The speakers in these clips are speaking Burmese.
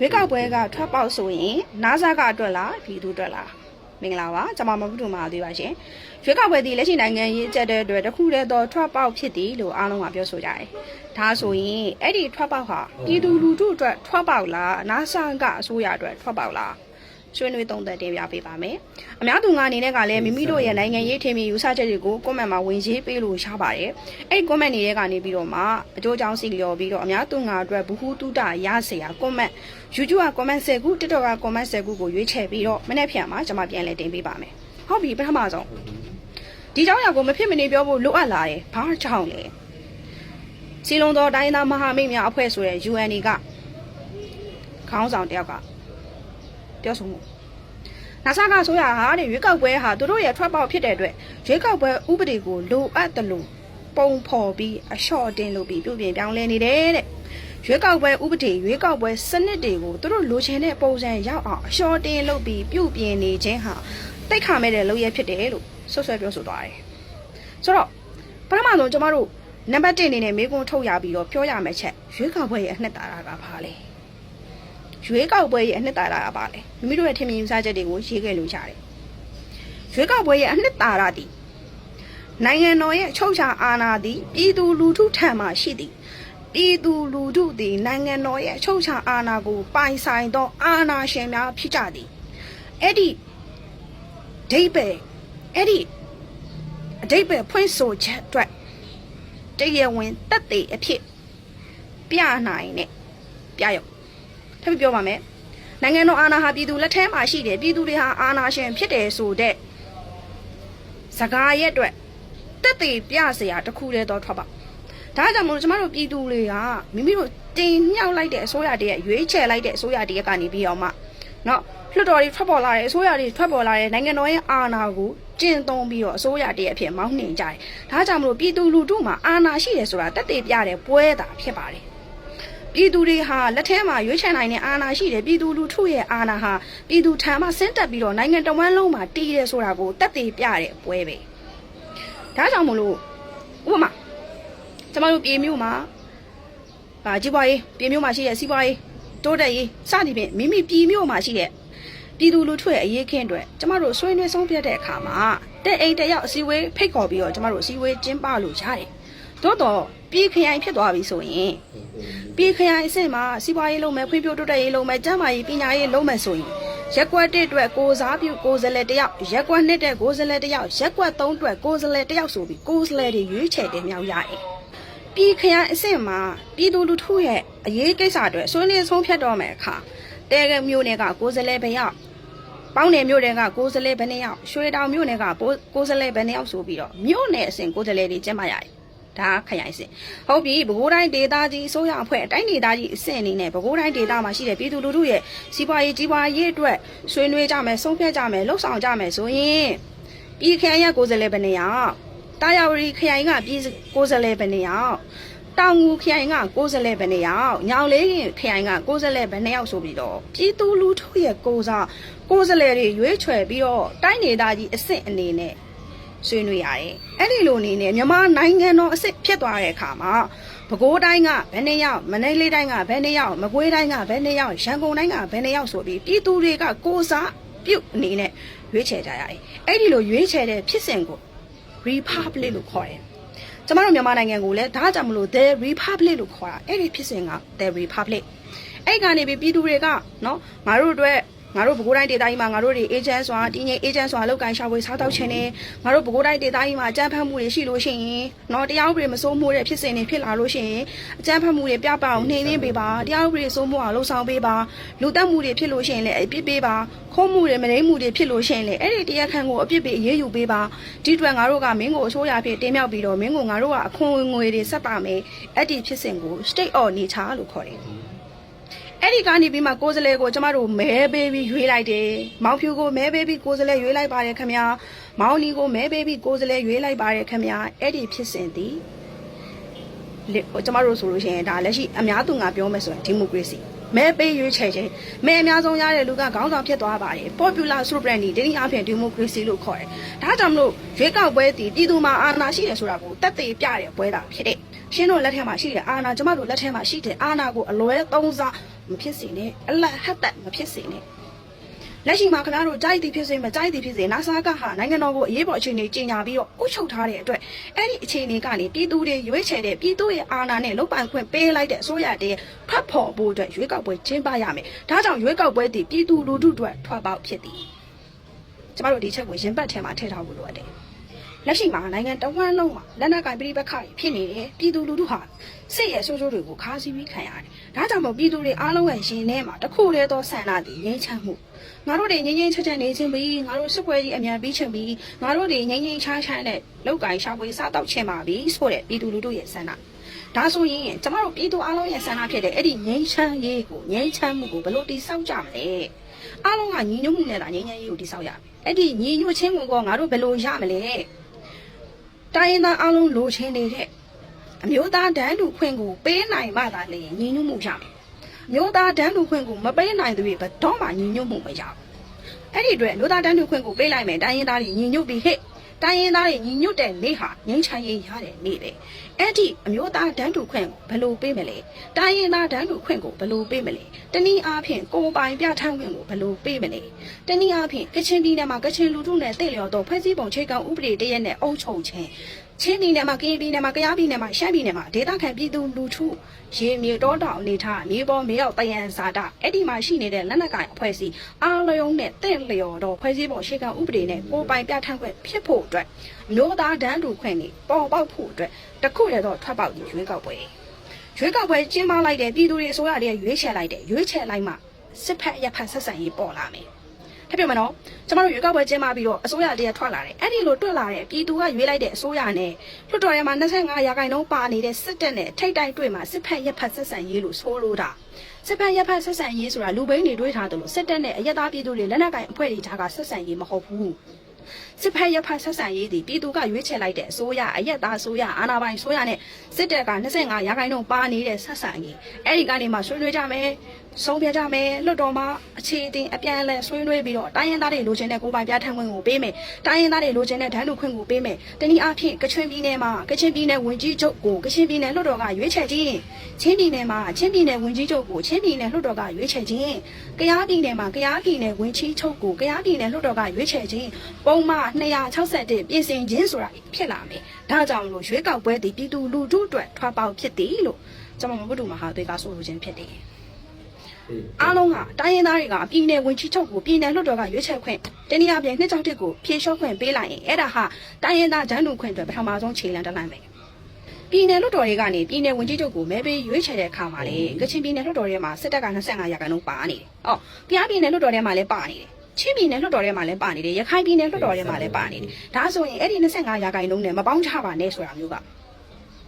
ရွေးကောက်ပွဲကထွက်ပေါက်ဆိုရင်နားစားကအတွက်လားပြည်သူအတွက်လားမင်္ဂလာပါကျွန်မမဘူးတူမှာသေးပါရှင်ရွေးကောက်ပွဲဒီလက်ရှိနိုင်ငံရေးအကျက်တဲ့အတွက်တစ်ခုတည်းသောထွက်ပေါက်ဖြစ်သည်လို့အားလုံးကပြောဆိုကြတယ်ဒါဆိုရင်အဲ့ဒီထွက်ပေါက်ဟာပြည်သူလူထုအတွက်ထွက်ပေါက်လားနားစားကအစိုးရအတွက်ထွက်ပေါက်လား ဆွေးနွေးသုံးသပ်တင်ပြပေးပါမယ်။အများသူငါအနေနဲ့ကလည်းမိမိတို့ရဲ့နိုင်ငံရေးထင်မြင်ယူဆချက်တွေကို comment မှာဝင်ရေးပေးလို့ရပါတယ်။အဲ့ဒီ comment တွေထဲကနေပြီးတော့မှအကျိုးအကြောင်းစီလျော်ပြီးတော့အများသူငါအတွက်ဘ ഹു တုတရเสีย comment YouTube က comment 10ခု TikTok က comment 10ခုကိုရွေးချယ်ပြီးတော့မနေ့ဖြန်မှာကျွန်မပြန်လည်တင်ပေးပါမယ်။ဟုတ်ပြီပထမဆုံးဒီเจ้าရကိုမဖြစ်မနေပြောဖို့လိုအပ်လာတယ်။ဘာကြောင့်လဲ။စီလုံးတော်တိုင်းသားမဟာမိတ်များအဖွဲ့ဆိုတဲ့ UN ကခေါင်းဆောင်တယောက်က ပြောဆိုမှုနာဆာကဆိုရဟာတဲ့ရွေးကောက်ပွဲဟာသူတို့ရဲ့ထွက်ပေါက်ဖြစ်တဲ့အတွက်ရွေးကောက်ပွဲဥပဒေကိုလိုအပ်တယ်လို့ပုံဖော်ပြီးအလျှော့တင်လို့ပြီးပြုပြင်ပြောင်းလဲနေတယ်တဲ့ရွေးကောက်ပွဲဥပဒေရွေးကောက်ပွဲစနစ်တွေကိုသူတို့လိုချင်တဲ့ပုံစံရောက်အောင်အလျှော့တင်လို့ပြီးပြုပြင်နေခြင်းဟာတိတ်ခါမဲ့တဲ့လုပ်ရဖြစ်တယ်လို့ဆွဆွဲပြောဆိုသွားတယ်ဆိုတော့ပထမဆုံးကျွန်တော်တို့နံပါတ်1အနေနဲ့မေးခွန်းထုတ်ရပြီးတော့ပြောရမယ့်ချက်ရွေးကောက်ပွဲရဲ့အနှစ်သာရကဘာလဲ ရွေးကောက်ပွဲရဲ့အနှစ်သာရကဘာလဲမိမိတို့ရဲ့ထင်မြင်ယူဆချက်တွေကိုရေးခဲ့လို့ရတယ်ရွေးကောက်ပွဲရဲ့အနှစ်သာရတည်နိုင်ငံတော်ရဲ့အချုပ်အခြာအာဏာသည်ပြည်သူလူထုထံမှရှိသည်ပြည်သူလူထုသည်နိုင်ငံတော်ရဲ့အချုပ်အခြာအာဏာကိုပိုင်ဆိုင်သောအာဏာရှင်များဖြစ်ကြသည်အဲ့ဒီဒိဗေအဲ့ဒီအဒိဗေဖွင့်ဆိုချက်အတွက်တရားဝင်တက်သေးအဖြစ်ပြနိုင်တဲ့ပြရုပ် ထပ်ပြီးပြောပါမယ်နိုင်ငံတော်အာဏာဟာပြည်သူလက်ထဲမှာရှိတယ်ပြည်သူတွေဟာအာဏာရှင်ဖြစ်တယ်ဆိုတဲ့စကားရဲ့အတွက်တက်တည်ပြစရာတခုလည်းတော့ထွက်ပါဒါကြောင့်မို့လို့ကျမတို့ပြည်သူတွေကမိမိတို့တင်မြှောက်လိုက်တဲ့အစိုးရတည်းရဲ့ရွေးချယ်လိုက်တဲ့အစိုးရတည်းကနေပြီးအောင်မှနော်လွှတ်တော်တွေထွက်ပေါ်လာတဲ့အစိုးရတွေထွက်ပေါ်လာတဲ့နိုင်ငံတော်ရဲ့အာဏာကိုကျင့်သုံးပြီးတော့အစိုးရတည်းအဖြစ်မောင်းနှင်ကြတယ်။ဒါကြောင့်မလို့ပြည်သူလူထုမှာအာဏာရှိတယ်ဆိုတာတက်တည်ပြတဲ့ပွဲတာဖြစ်ပါတယ် ပြည်သူတွေဟာလက်ထဲမှာရွေးချယ်နိုင်တဲ့အာဏာရှိတယ်ပြည်သူလူထုရဲ့အာဏာဟာပြည်သူထံမှဆင်းတက်ပြီးတော့နိုင်ငံတော်ဝန်လုံးမှာတည်တယ်ဆိုတာကိုတက်သေးပြတဲ့ပွဲပဲဒါကြောင့်မလို့ဥပမာကျမတို့ပြည်မျိုးမှာဗာကြီးပွားရေးပြည်မျိုးမှာရှိတဲ့စီးပွားရေးတိုးတက်ရေးစသည်ဖြင့်မိမိပြည်မျိုးမှာရှိတဲ့ပြည်သူလူထုရဲ့အရေးခင်းအတွက်ကျမတို့ဆွေးနွေးဆုံးဖြတ်တဲ့အခါမှာတဲ့အိမ်တယောက်အစည်းအဝေးဖိတ်ခေါ်ပြီးတော့ကျမတို့အစည်းအဝေးကျင်းပလို့ရတယ် သို့တော့ပြည်ခရိုင်ဖြစ်သွားပြီဆိုရင်ပြည်ခရိုင်အဆင့်မှာစီးပွားရေးလုပ်မယ်ဖွံ့ဖြိုးတိုးတက်ရေးလုပ်မယ်ကျန်းမာရေးပညာရေးလုပ်မယ်ဆိုရင်ရက်ကွက်တစ်အတွက်ကိုစားပြုကိုယ်စားလှယ်တယောက်ရက်ကွက်နှစ်တဲ့ကိုယ်စားလှယ်တယောက်ရက်ကွက်သုံးအတွက်ကိုယ်စားလှယ်တယောက်ဆိုပြီးကိုယ်စားလှယ်တွေရွေးချယ်တင်မြှောက်ရတယ်ပြည်ခရိုင်အဆင့်မှာပြည်သူလူထုရဲ့အရေးကိစ္စအတွက်ဆွေးနွေးဆုံးဖြတ်တော့မယ်အခါတဲကမျိုးနယ်ကကိုယ်စားလှယ်ဘယ်ယောက်ပေါင်းနယ်မြို့နယ်ကကိုယ်စားလှယ်ဘယ်နှစ်ယောက်ရွှေတောင်မြို့နယ်ကကိုယ်စားလှယ်ဘယ်နှစ်ယောက်ဆိုပြီးတော့မြို့နယ်အဆင့်ကိုယ်စားလှယ်တွေကျင်းပရတယ် ဒါခရိုင်စင်ဟုတ်ပြီပဲခူးတိုင်းဒေသကြီးအစိုးရအဖွဲ့အတိုင်းဒေသကြီးအဆင့်အနေနဲ့ပဲခူးတိုင်းဒေသမှာရှိတဲ့ပြည်သူလူထုရဲ့စီးပွားရေးကြီးပွားရေးအတွက်ဆွေးနွေးကြမယ်ဆုံးဖြတ်ကြမယ်လှုပ်ဆောင်ကြမယ်ဆိုရင်ပြည်ခရိုင်ရဲ့ကိုယ်စားလှယ်ဘယ်နှစ်ယောက်တာယာဝတီခရိုင်ကပြည်ကိုယ်စားလှယ်ဘယ်နှစ်ယောက်တောင်ငူခရိုင်ကကိုယ်စားလှယ်ဘယ်နှစ်ယောက်ညောင်လေးရင်ခရိုင်ကကိုယ်စားလှယ်ဘယ်နှစ်ယောက်ဆိုပြီးတော့ပြည်သူလူထုရဲ့ကိုယ်စားကိုယ်စားလှယ်တွေရွေးချယ်ပြီးတော့တိုင်းဒေသကြီးအဆင့်အနေနဲ့ ဆွေးနွေးရတယ်။အဲ့ဒီလိုအနေနဲ့မြန်မာနိုင်ငံတော်အစ်စ်ဖြစ်သွားတဲ့အခါမှာပဲခူးတိုင်းကဘယ်နှစ်ယောက်မန္တလေးတိုင်းကဘယ်နှစ်ယောက်မကွေးတိုင်းကဘယ်နှစ်ယောက်ရန်ကုန်တိုင်းကဘယ်နှစ်ယောက်ဆိုပြီးပြည်သူတွေကကိုစားပြုတ်အနေနဲ့ရွေးချယ်ကြရတယ်။အဲ့ဒီလိုရွေးချယ်တဲ့ဖြစ်စဉ်ကို Republic လို့ခေါ်တယ်။ကျမတို့မြန်မာနိုင်ငံကိုလည်းဒါကြောင့်မလို့ The Republic လို့ခေါ်တာအဲ့ဒီဖြစ်စဉ်က The Republic အဲ့ကနေပြီးပြည်သူတွေကနော်ငါတို့အတွက် ငါတို့ပဲခူးတိုင်းဒေသကြီးမှာငါတို့တွေအေဂျင့်စွာတည်ငြိမ်အေဂျင့်စွာလောက်ကန်ရှာဖွေစားတောက်ခြင်းနဲ့ငါတို့ပဲခူးတိုင်းဒေသကြီးမှာအကြမ်းဖက်မှုတွေရှိလို့ရှိရင်တော့တရားဥပဒေမစိုးမိုးတဲ့ဖြစ်စဉ်တွေဖြစ်လာလို့ရှိရင်အကြမ်းဖက်မှုတွေပြပအောင်နှိမ်နှင်းပေးပါတရားဥပဒေစိုးမိုးအောင်လှုံ့ဆော်ပေးပါလူတက်မှုတွေဖြစ်လို့ရှိရင်လည်းအပြစ်ပေးပါခိုးမှုတွေမရင်းမှုတွေဖြစ်လို့ရှိရင်လည်းအဲ့ဒီတရားခံကိုအပြစ်ပေးအရေးယူပေးပါဒီအတွက်ငါတို့ကမင်းကိုအစိုးရဖြစ်တင်မြောက်ပြီးတော့မင်းကိုငါတို့ကအခွန်ငွေတွေဆက်ပါမယ်အဲ့ဒီဖြစ်စဉ်ကို state of nature လို့ခေါ်တယ် အဲ့ဒီကနေပြီးမှကိုယ်စလဲကိုကျမတို့မဲပေးပြီးရွေးလိုက်တယ်။မောင်ဖြူကိုမဲပေးပြီးကိုယ်စလဲရွေးလိုက်ပါတယ်ခင်ဗျာ။မောင်နီကိုမဲပေးပြီးကိုယ်စလဲရွေးလိုက်ပါတယ်ခင်ဗျာ။အဲ့ဒီဖြစ်စဉ်သည်လေကျမတို့ဆိုလို့ရှိရင်ဒါလက်ရှိအများသူငါပြောမယ်ဆိုရင်ဒီမိုကရေစီမဲပေးရွေးချယ်ခြင်းမဲအများဆုံးရတဲ့လူကခေါင်းဆောင်ဖြစ်သွားပါတယ် popular sovereignty ဒီနည်းအားဖြင့်ဒီမိုကရေစီလို့ခေါ်တယ်။ဒါကြောင့်မလို့ရွေးကောက်ပွဲတည်ပြည်သူမှာအာဏာရှိတယ်ဆိုတာကိုတက်သေးပြတဲ့ပွဲတာဖြစ်တဲ့ရှင်းတို့လက်ထက်မှာရှိတဲ့အာဏာကျမတို့လက်ထက်မှာရှိတဲ့အာဏာကိုအလွဲသုံးစား မဖြစ်စေနဲ့အလတ်ဟတ်တက်မဖြစ်စေနဲ့လက်ရှိမှာခင်ဗျားတို့ကြိုက်သည်ဖြစ်စေမကြိုက်သည်ဖြစ်စေနာဆာကဟာနိုင်ငံတော်ကိုအရေးပေါ်အခြေအနေကြီးညာပြီးတော့အုပ်ချုပ်ထားတဲ့အတွက်အဲ့ဒီအခြေအနေကနေပြည်သူတွေရွေးချယ်တဲ့ပြည်သူရဲ့အာဏာနဲ့လုံပိုင်ခွင့်ပေးလိုက်တဲ့အစိုးရတည်းဖတ်ဖို့ဖို့အတွက်ရွေးကောက်ပွဲကျင်းပရမယ်ဒါကြောင့်ရွေးကောက်ပွဲတည်ပြည်သူလူထုအတွက်ထွက်ပေါက်ဖြစ်သည်ကျမတို့ဒီချက်ကိုရင်ပတ်ထဲမှာထည့်ထားဖို့လိုအပ်တယ် လက်ရှိမှာနိုင်ငံတဝန်းလုံးမှာလက်နက်ကင်ပြည်ပခါဖြစ်နေတယ်ပြည်သူလူထုဟာစစ်ရဲ့ဆိုးဆိုးတွေကိုခါးစည်းပြီးခံရတယ်ဒါကြောင့်မို့ပြည်သူတွေအားလုံးရဲ့ရင်ထဲမှာတစ်ခုတည်းသောဆန္ဒတည်ငြိမ်းချမ်းမှုငါတို့တွေငြိမ်းငြိမ်းချမ်းချမ်းနေခြင်းပြီးငါတို့စစ်ပွဲကြီးအမြန်ပြီးချင်ပြီးငါတို့တွေငြိမ်းငြိမ်းချမ်းချမ်းနဲ့လောက်ကင်ရှာဖွေစားတော့ချင်ပါပြီဆိုတဲ့ပြည်သူလူထုရဲ့ဆန္ဒဒါဆိုရင်ကျမတို့ပြည်သူအားလုံးရဲ့ဆန္ဒဖြစ်တဲ့အဲ့ဒီငြိမ်းချမ်းရေးကိုငြိမ်းချမ်းမှုကိုဘယ်လိုတည်ဆောက်ကြမလဲအားလုံးကညီညွတ်မှုနဲ့သာငြိမ်းချမ်းရေးကိုတည်ဆောက်ရမယ်အဲ့ဒီညီညွတ်ခြင်းကိုငါတို့ဘယ်လိုရမလဲ တိုင်းရင်းသားအားလုံးလိုချင်နေတဲ့အမျိုးသားတန်းတူခွင့်ကိုပေးနိုင်မှသာလေညီညွတ်မှုရမယ်အမျိုးသားတန်းတူခွင့်ကိုမပေးနိုင်သူတွေဘယ်တော့မှညီညွတ်မှုမရဘူးအဲ့ဒီအတွက်အမျိုးသားတန်းတူခွင့်ကိုပေးလိုက်မယ်တိုင်းရင်းသားတွေညီညွတ်ပြီးဟဲ့ တိုင်းရင်းသားတွေညီညွတ်တဲ့နေ့ဟာငြိမ်းချမ်းရေးရတဲ့နေ့ပဲအဲ့ဒီအမျိုးသားတန်းတူခွင့်ကိုဘယ်လိုပေးမလဲတိုင်းရင်းသားတန်းတူခွင့်ကိုဘယ်လိုပေးမလဲတနည်းအားဖြင့်ကိုယ်ပိုင်ပြဋ္ဌာန်းခွင့်ကိုဘယ်လိုပေးမလဲတနည်းအားဖြင့်ကချင်ပြည်နယ်မှာကချင်လူထုနဲ့တည်လျော်သောဖွဲ့စည်းပုံခြေကံဥပဒေတရက်နဲ့အုပ်ချုပ်ခြင်း ချင်းပြည်နယ်မှာကရင်ပြည်နယ်မှာကယားပြည်နယ်မှာရှမ်းပြည်နယ်မှာဒေသခံပြည်သူလူထုရေမြေတောတောင်အနေထားမြေပေါ်မြေရောက်တယံဇာတာအဲ့ဒီမှာရှိနေတဲ့လက်နက်ကိုင်အဖွဲ့အစည်းအားလုံးနဲ့တင့်လျော်တော့ဖွဲ့စည်းပုံရှေ့ကဥပဒေနဲ့ကိုယ်ပိုင်ပြဋ္ဌာန်းခွင့်ဖြစ်ဖို့အတွက်မျိုးသားဒန်းတူခွင့်တွေပေါ်ပေါက်ဖို့အတွက်တခုတည်းတော့ထွက်ပေါက်ရွေးကောက်ပွဲရွေးကောက်ပွဲကျင်းပလိုက်တဲ့ပြည်သူတွေအစိုးရတွေရွေးချယ်လိုက်တဲ့ရွေးချယ်လိုက်မှစစ်ဖက်ရက်ဖက်ဆက်ဆံရေးပေါ်လာမယ် ထပ်ပြမနော်ကျမတို့ရွေးကောက်ပွဲကျင်းပပြီးတော့အစိုးရတည်းထွက်လာတယ်အဲ့ဒီလိုတွက်လာတဲ့ပြည်သူကရွေးလိုက်တဲ့အစိုးရနဲ့လွှတ်တော်ထဲမှာ25ရာခိုင်နှုန်းပါနေတဲ့စစ်တပ်နဲ့ထိတ်တိုက်တွေ့မှာစစ်ဖက်ရက်ဖက်ဆက်ဆံရေးလို့ဆိုလိုတာစစ်ဖက်ရက်ဖက်ဆက်ဆံရေးဆိုတာလူဘိန်းတွေတွေးထားတယ်လို့စစ်တပ်နဲ့အရက်သားပြည်သူတွေလက်နက်ကင်အဖွဲ့တွေကြားကဆက်ဆံရေးမဟုတ်ဘူး စစ်ဖက်ရက်ဖက်ဆက်ဆံရေးဒီပြည်သူကရွေးချယ်လိုက်တဲ့အစိုးရအရက်သားအစိုးရအာဏာပိုင်အစိုးရနဲ့စစ်တပ်က25ရာခိုင်နှုန်းပါနေတဲ့ဆက်ဆံရေးအဲ့ဒီကနေမှဆွေးနွေးကြမယ်ဆုံးဖြတ်ကြမယ်လွတ်တော်မှာအခြေအတင်အပြန်အလှန်ဆွေးနွေးပြီးတော့တိုင်းရင်းသားတွေလိုချင်တဲ့ကိုယ်ပိုင်ပြဋ္ဌာန်းခွင့်ကိုပေးမယ်တိုင်းရင်းသားတွေလိုချင်တဲ့ဒဏ်လူခွင့်ကိုပေးမယ်တနည်းအားဖြင့်ကချင်ပြည်နယ်မှာကချင်ပြည်နယ်ဝင်ကြီးချုပ်ကိုကချင်ပြည်နယ်လွတ်တော်ကရွေးချယ်ခြင်းချင်းပြည်နယ်မှာချင်းပြည်နယ်ဝင်ကြီးချုပ်ကိုချင်းပြည်နယ်လွတ်တော်ကရွေးချယ်ခြင်းကယားပြည်နယ်မှာကယားပြည်နယ်ဝင်ကြီးချုပ်ကိုကယားပြည်နယ်လွတ်တော်ကရွေးချယ်ခြင်းပုံမှန်261ပြင်ဆင်ခြင်းဆိုတာဖြစ်လာမယ်ဒါကြောင့်လို့ရွေးကောက်ပွဲသည်ပြည်သူလူထုအတွက်ထွားပေါက်ဖြစ်သည်လို့ကျွန်တော်မဘုဒ္ဓမဟာသေးကဆိုလိုခြင်းဖြစ်တယ်အားလုံးကတိုင်းရင်းသားတွေကပြည်နယ်ဝင်ကြီးချုပ်ကိုပြည်နယ်လွှတ်တော်ကရွေးချယ်ခွင့်တနည်းအားဖြင့်နှစ်ကြောင့်တစ်ကိုဖြေလျှော့ခွင့်ပေးလိုက်ရင်အဲ့ဒါဟာတိုင်းရင်းသားဂျန်နူခွင့်အတွက်ပထမဆုံးခြေလှမ်းတစ်လိုက်ပဲပြည်နယ်လွှတ်တော်တွေကနေပြည်နယ်ဝင်ကြီးချုပ်ကိုမဲပေးရွေးချယ်တဲ့အခါမှာလေကချင်ပြည်နယ်လွှတ်တော်ထဲမှာစစ်တပ်က25ရာခိုင်နှုန်းပါနေတယ်။အော်ကြားပြည်နယ်လွှတ်တော်ထဲမှာလည်းပါနေတယ်။ ချင်းပြည်နယ်လွှတ်တော်ထဲမှာလည်းပါနေတယ်။ရခိုင်ပြည်နယ်လွှတ်တော်ထဲမှာလည်းပါနေတယ်။ဒါဆိုရင်အဲ့ဒီ25ရာခိုင်နှုန်းနဲ့မပေါင်းချပါနဲ့ဆိုတာမျိုးက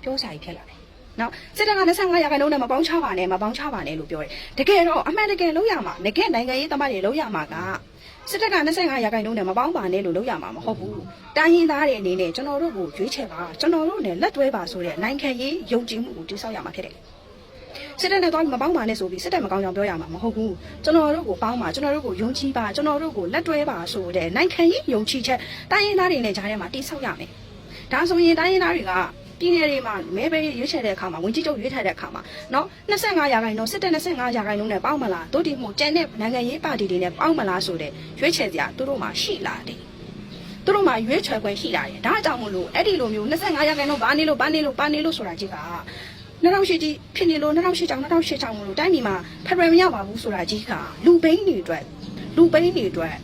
ပြောစာကြီးဖြစ်လာတယ်။နော်စစ်တပ်က25ရာခိုင်နှုန်းနဲ့မပေါင်းချပါနဲ့မပေါင်းချပါနဲ့လို့ပြောတယ်။တကယ်တော့အမှန်တကယ်လုံးရမှာငကဲနိုင်ငံရေးသမားတွေလုံးရမှာကစစ်တပ်က25ရာခိုင်နှုန်းနဲ့မပေါင်းပါနဲ့လို့လုံးရမှာမဟုတ်ဘူး။တိုင်းရင်းသားတွေအနေနဲ့ကျွန်တော်တို့ကိုရွေးချယ်ပါကျွန်တော်တို့နဲ့လက်တွဲပါဆိုတဲ့နိုင်ငံရေးယုံကြည်မှုကိုတိစောက်ရမှာဖြစ်တယ်။ စစ်တပ်နဲ့တော့မပေါင်းပါနဲ့ဆိုပြီးစစ်တပ်မကောင်းကြောင်ပြောရမှာမဟုတ်ဘူးကျွန်တော်တို့ကိုပေါင်းပါကျွန်တော်တို့ကိုယုံကြည်ပါကျွန်တော်တို့ကိုလက်တွဲပါဆိုတဲ့နိုင်ငံရေးယုံကြည်ချက်တိုင်းရင်းသားတွေနဲ့ကြားထဲမှာတိစောက်ရမယ်ဒါဆိုရင်တိုင်းရင်းသားတွေကပြည်နယ်တွေမှာမဲပေးရွေးချယ်တဲ့အခါမှာဝင်ကြီးချုပ်ရွေးထည့်တဲ့အခါမှာနော်25ရာခိုင်နှုန်းစစ်တပ်25ရာခိုင်နှုန်းနဲ့ပေါင်းမလားတို့ဒီမို့ကျန်တဲ့နိုင်ငံရေးပါတီတွေနဲ့ပေါင်းမလားဆိုတဲ့ရွေးချယ်စရာတို့တို့မှာရှိလာတယ်သူတို့မှာရွေးချယ်ခွင့်ရှိလာတယ်ဒါကြောင့်မလို့အဲ့ဒီလိုမျိုး25ရာခိုင်နှုန်းဘာနေလို့ဘာနေလို့ဘာနေလို့ဆိုတာကြီးက 2008ကြီးဖြစ်နေလို့2008ကြောင့်2008ကြောင့်မလို့တိုင်းပြည်မှာဖက်ဒရယ်မရပါဘူးဆိုတာကြီးကလူဘိန်းတွေအတွက်လူဘိန်းတွေအတွက်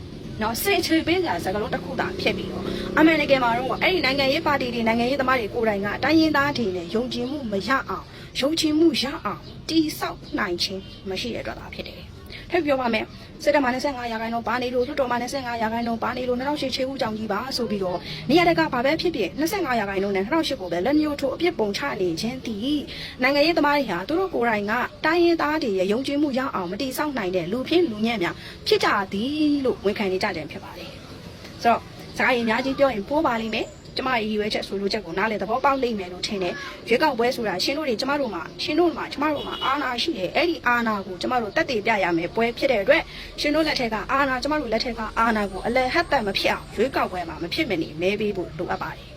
နော်စိတ်ချပေးကြစကားလုံးတစ်ခုသာဖြစ်ပြီးတော့အမေရိကန်မှာတော့အဲ့ဒီနိုင်ငံရေးပါတီတွေနိုင်ငံရေးသမားတွေကိုယ်တိုင်ကတိုင်းရင်းသားတွေနဲ့ယုံကြည်မှုမရအောင်ယုံကြည်မှုရအောင်တိဆောက်နိုင်ခြင်းမရှိတဲ့အတွက်သာဖြစ်တယ် ထပ်ပြောပါမယ်စစ်တပ်မှာ25ရာခိုင်နှုန်းပါနေလို့လွှတ်တော်မှာ25ရာခိုင်နှုန်းပါနေလို့2008ချေဦးကြောင်ကြီးပါဆိုပြီးတော့နေရာတကာဘာပဲဖြစ်ဖြစ်25ရာခိုင်နှုန်းနဲ့2008ကိုပဲလက်မျိုးထိုးအပြစ်ပုံချနေခြင်းတည်နိုင်ငံရေးသမားတွေဟာသူတို့ကိုယ်တိုင်ကတိုင်းရင်းသားတွေရဲ့ယုံကြည်မှုရအောင်မတိဆောက်နိုင်တဲ့လူဖြစ်လူညံ့များဖြစ်ကြသည်လို့ဝန်ခံနေကြတယ်ဖြစ်ပါတယ်ဆိုတော့စကားရည်အများကြီးပြောရင်ပိုးပါလိမ့်မယ် ကျမရဲ့ရည်ရွယ်ချက်ဆိုလိုချက်ကိုနားလည်သဘောပေါက်လိမ့်မယ်လို့ထင်တယ်ရွေးကောက်ပွဲဆိုတာရှင်တို့တွေကျမတို့မှာရှင်တို့မှာကျမတို့မှာအာဏာရှိတယ်အဲ့ဒီအာဏာကိုကျမတို့တက်တည်ပြရမယ်ပွဲဖြစ်တဲ့အတွက်ရှင်တို့လက်ထက်ကအာဏာကျမတို့လက်ထက်ကအာဏာကိုအလယ်ဟတ်တတ်မဖြစ်အောင်ရွေးကောက်ပွဲမှာမဖြစ်မနေမဲပေးဖို့လိုအပ်ပါတယ်